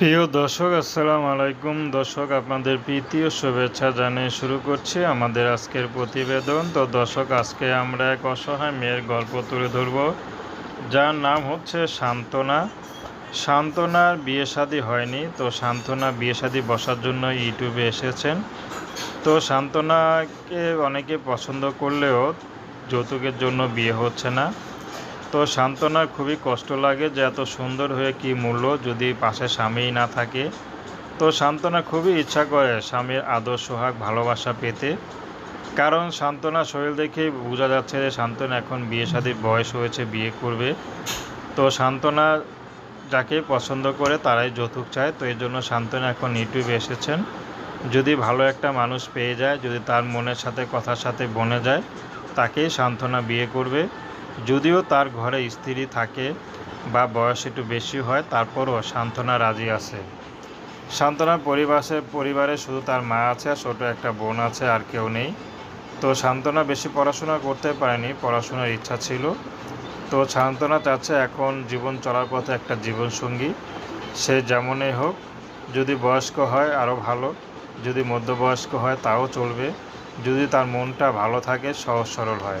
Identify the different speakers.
Speaker 1: প্রিয় দর্শক, আসসালাম আলাইকুম। দর্শক, আপনাদের প্রীতি ও শুভেচ্ছা জানিয়ে শুরু করছি আমাদের আজকের প্রতিবেদন। তো দর্শক, আজকে আমরা এক অসহায় মেয়ের গল্প তুলে ধরব। যার নাম হচ্ছে সান্ত্বনা সান্ত্বনার বিয়ে শাদী হয়নি, তো সান্ত্বনা বিয়ে শাদী বসার জন্য ইউটিউবে এসেছেন। তো সান্ত্বনাকে অনেকে পছন্দ করলেও যৌতুকের জন্য বিয়ে হচ্ছে না। তো সান্ত্বনার খুবই কষ্ট লাগে যে এত সুন্দর হয়ে কি মূল্য যদি পাশে স্বামীই না থাকে। তো সান্ত্বনা খুবই ইচ্ছা করে স্বামীর আদর, সোহাগ, ভালোবাসা পেতে। কারণ সান্ত্বনা শরীর দেখেই বোঝা যাচ্ছে যে সান্ত্বনা এখন বিয়ে শাদির বয়স হয়েছে, বিয়ে করবে। তো সান্ত্বনা যাকে পছন্দ করে তারাই যৌতুক চায়। তো এই জন্য সান্ত্বনা এখন ইউটিউবে এসেছেন। যদি ভালো একটা মানুষ পেয়ে যায়, যদি তার মনের সাথে, কথার সাথে বনে যায়, তাকেই সান্ত্বনা বিয়ে করবে। যদিও তার ঘরে স্ত্রী থাকে বা বয়স একটু বেশি হয়, তারপরও সান্ত্বনা রাজি আছে। সান্ত্বনার পরিবারে পরিবারে শুধু তার মা আছে আর ছোটো একটা বোন আছে আর কেউ নেই। তো সান্ত্বনা বেশি পড়াশোনা করতে পারেনি, পড়াশোনার ইচ্ছা ছিল। তো সান্ত্বনা চাচ্ছে এখন জীবন চলার পথে একটা জীবনসঙ্গী। সে যেমনই হোক, যদি বয়স্ক হয় আরও ভালো, যদি মধ্যবয়স্ক হয় তাও চলবে। যদি তার মনটা ভালো থাকে, সহজ সরল হয়।